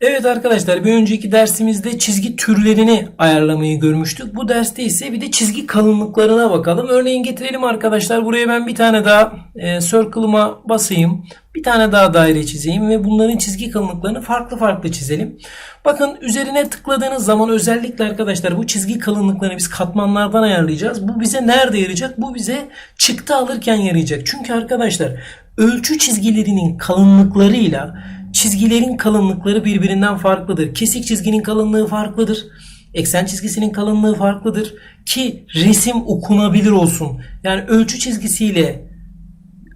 Evet arkadaşlar bir önceki dersimizde çizgi türlerini ayarlamayı görmüştük. Bu derste ise bir de çizgi kalınlıklarına bakalım. Örneğin getirelim arkadaşlar. Buraya ben bir tane daha e, circle'ıma basayım. Bir tane daha daire çizeyim ve bunların çizgi kalınlıklarını farklı farklı çizelim. Bakın üzerine tıkladığınız zaman özellikle arkadaşlar bu çizgi kalınlıklarını biz katmanlardan ayarlayacağız. Bu bize nerede yarayacak? Bu bize çıktı alırken yarayacak. Çünkü arkadaşlar ölçü çizgilerinin kalınlıklarıyla çizgilerin kalınlıkları birbirinden farklıdır. Kesik çizginin kalınlığı farklıdır. Eksen çizgisinin kalınlığı farklıdır ki resim okunabilir olsun. Yani ölçü çizgisiyle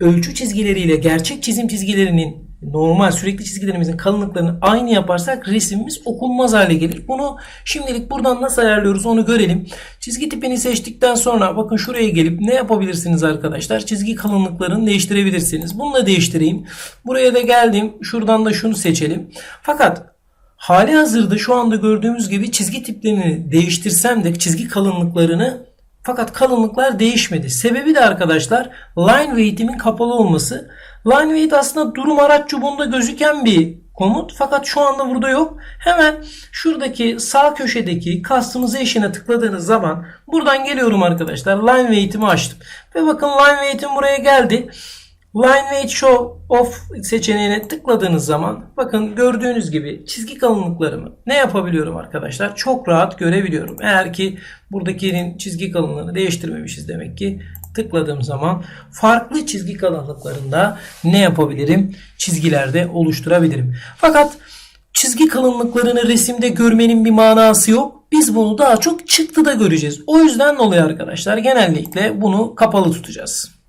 ölçü çizgileriyle gerçek çizim çizgilerinin normal sürekli çizgilerimizin kalınlıklarını aynı yaparsak resimimiz okunmaz hale gelir. Bunu şimdilik buradan nasıl ayarlıyoruz onu görelim. Çizgi tipini seçtikten sonra bakın şuraya gelip ne yapabilirsiniz arkadaşlar? Çizgi kalınlıklarını değiştirebilirsiniz. Bunu da değiştireyim. Buraya da geldim. Şuradan da şunu seçelim. Fakat hali hazırda şu anda gördüğümüz gibi çizgi tiplerini değiştirsem de çizgi kalınlıklarını fakat kalınlıklar değişmedi. Sebebi de arkadaşlar line weight'imin kapalı olması. Line weight aslında durum araç çubuğunda gözüken bir komut fakat şu anda burada yok. Hemen şuradaki sağ köşedeki customization'a tıkladığınız zaman buradan geliyorum arkadaşlar. Line weight'imi açtım. Ve bakın line weight'im buraya geldi. Line Weight Show Off seçeneğine tıkladığınız zaman bakın gördüğünüz gibi çizgi kalınlıklarımı ne yapabiliyorum arkadaşlar? Çok rahat görebiliyorum. Eğer ki buradakinin çizgi kalınlığını değiştirmemişiz demek ki tıkladığım zaman farklı çizgi kalınlıklarında ne yapabilirim? Çizgilerde oluşturabilirim. Fakat çizgi kalınlıklarını resimde görmenin bir manası yok. Biz bunu daha çok çıktıda göreceğiz. O yüzden dolayı arkadaşlar genellikle bunu kapalı tutacağız.